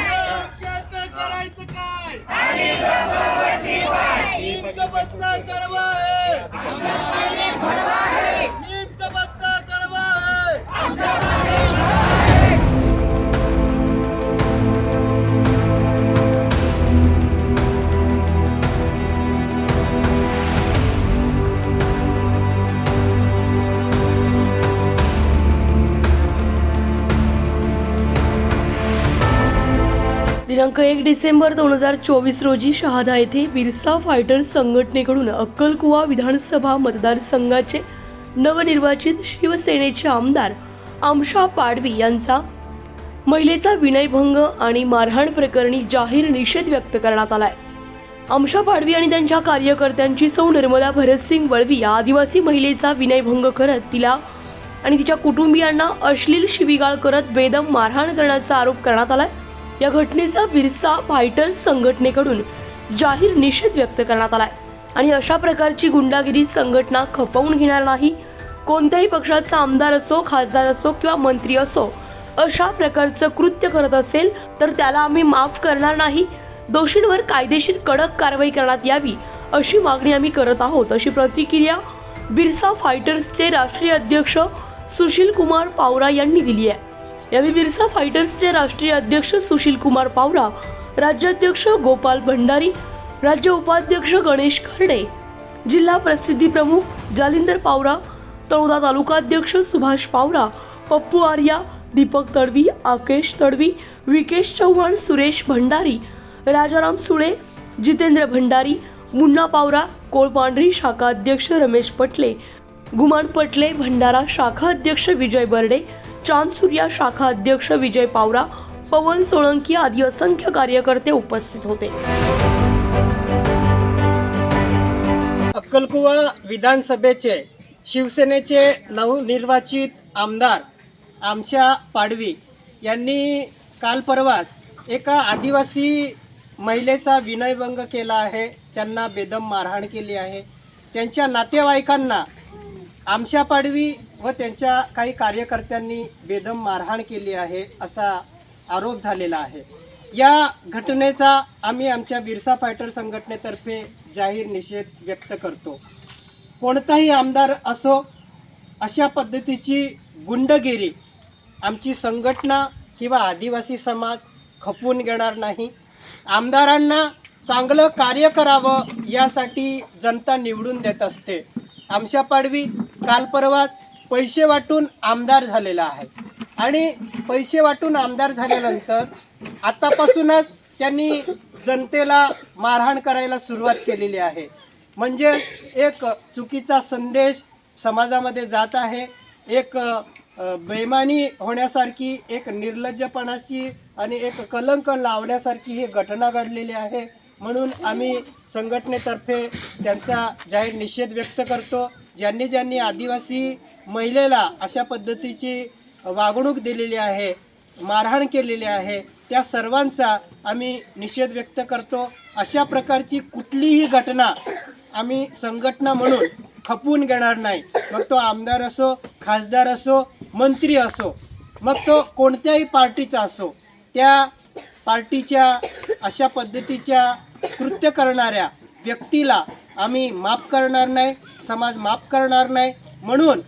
पक्षाचं करायचं काय? दिनांक एक डिसेंबर दोन हजार चोवीस रोजी शहादा येथे बिरसा फायटर्स संघटनेकडून अक्कलकुवा विधानसभा मतदारसंघाचे नवनिर्वाचित शिवसेनेचे आमदार आमशा पाडवी यांचा महिलेचा विनयभंग आणि मारहाण प्रकरणी जाहीर निषेध व्यक्त करण्यात आलाय. आमशा पाडवी आणि त्यांच्या कार्यकर्त्यांची सौ नर्मदा भरतसिंग वळवी या आदिवासी महिलेचा विनयभंग करत तिला आणि तिच्या कुटुंबियांना अश्लील शिवीगाळ करत बेदम मारहाण करण्याचा आरोप करण्यात आलाय. या घटनेचा बिरसा फायटर्स संघटनेकडून जाहीर निषेध व्यक्त करण्यात आलाय. आणि अशा प्रकारची गुंडागिरी संघटना खपवून घेणार नाही कोणत्याही पक्षाचा आमदार असो खासदार असो किंवा मंत्री असो अशा प्रकारचं कृत्य करत असेल तर त्याला आम्ही माफ करणार नाही. दोषींवर कायदेशीर कडक कारवाई करण्यात यावी अशी मागणी आम्ही करत आहोत अशी प्रतिक्रिया बिरसा फायटर्सचे राष्ट्रीय अध्यक्ष सुशील कुमार पावरा यांनी दिली आहे. यावेळी बिरसा फायटर्सचे राष्ट्रीय अध्यक्ष सुशील कुमार पावरा राज्याध्यक्ष गोपाल भंडारी राज्य उपाध्यक्ष गणेश खर्डे जिल्हा प्रसिद्धी प्रमुख जालिंदर पावरा तळोदा तालुकाध्यक्ष सुभाष पावरा पप्पू आर्या दीपक तडवी आकेश तडवी विकेश चव्हाण सुरेश भंडारी राजाराम सुळे जितेंद्र भंडारी मुन्ना पावरा कोळपांढरी शाखा अध्यक्ष रमेश पटले गुमान पटले भंडारा शाखा अध्यक्ष विजय बर्डे चांद सूर्या शाखा अध्यक्ष विजय पावरा पवन सोळंकी आदी असंख्य कार्यकर्ते उपस्थित होते. अक्कलकुवा विधानसभेचे शिवसेनेचे नवनिर्वाचित आमदार आमच्या पाडवी यांनी काल परवाच एका आदिवासी महिलेचा विनयभंग केला आहे. त्यांना बेदम मारहाण केली आहे. त्यांच्या नातेवाईकांना आमच्या पाडवी व त्यांच्या काही कार्यकर्त्यांनी बेदम मारहाण केली आहे असा आरोप झालेला आहे. या घटनेचा आम्ही आमच्या बिरसा फायटर संघटनेतर्फे जाहीर निषेध व्यक्त करतो. कोणताही आमदार असो अशा पद्धतीची गुंडगिरी आमची संघटना किंवा आदिवासी समाज खपवून घेणार नाही. आमदारांना चांगलं कार्य करावं यासाठी जनता निवडून देत असते. आमच्या पाडवी काल परवाच पैसे वाटून आमदार झालेला आहे. आणि पैसे वाटून आमदार झाल्यानंतर आतापासूनच त्यांनी जनतेला मारहाण करायला सुरुवात केलेली आहे. म्हणजे एक चुकीचा संदेश समाजामध्ये जात आहे. एक बेमानी होण्यासारखी एक निर्लज्जपणाची आणि एक कलंक लावण्यासारखी ही घटना घडलेली आहे. म्हणून आम्ही संघटनेतर्फे त्यांचा जाहीर निषेध व्यक्त करतो. ज्यांनी ज्यांनी आदिवासी महिलेला अशा पद्धतीची वागणूक दिलेली आहे मारहाण केलेली आहे त्या सर्वांचा आम्ही निषेध व्यक्त करतो. अशा प्रकारची कुठलीही घटना आम्ही संघटना म्हणून खपवून घेणार नाही. मग तो आमदार असो खासदार असो मंत्री असो मग तो कोणत्याही पार्टीचा असो त्या पार्टीच्या अशा पद्धतीच्या कृत्य करणाऱ्या व्यक्तीला आम्ही माफ करणार नाही समाज माफ करणार नाही. म्हणून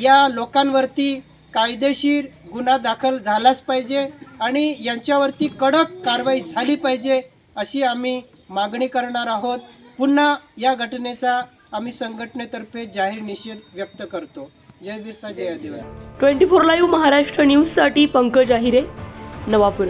या लोकांवरती कायदेशीर गुन्हा दाखल झालाच पाहिजे आणि यांच्यावरती कडक कारवाई झाली पाहिजे अशी आम्ही मागणी करणार आहोत. पुन्हा या घटनेचा आम्ही संघटनेतर्फे जाहीर निषेध व्यक्त करतो. जय बिरसा जय आदिवासी. ट्वेंटी फोर लाईव्ह महाराष्ट्र न्यूजसाठी पंकज आहिरे नवापूर.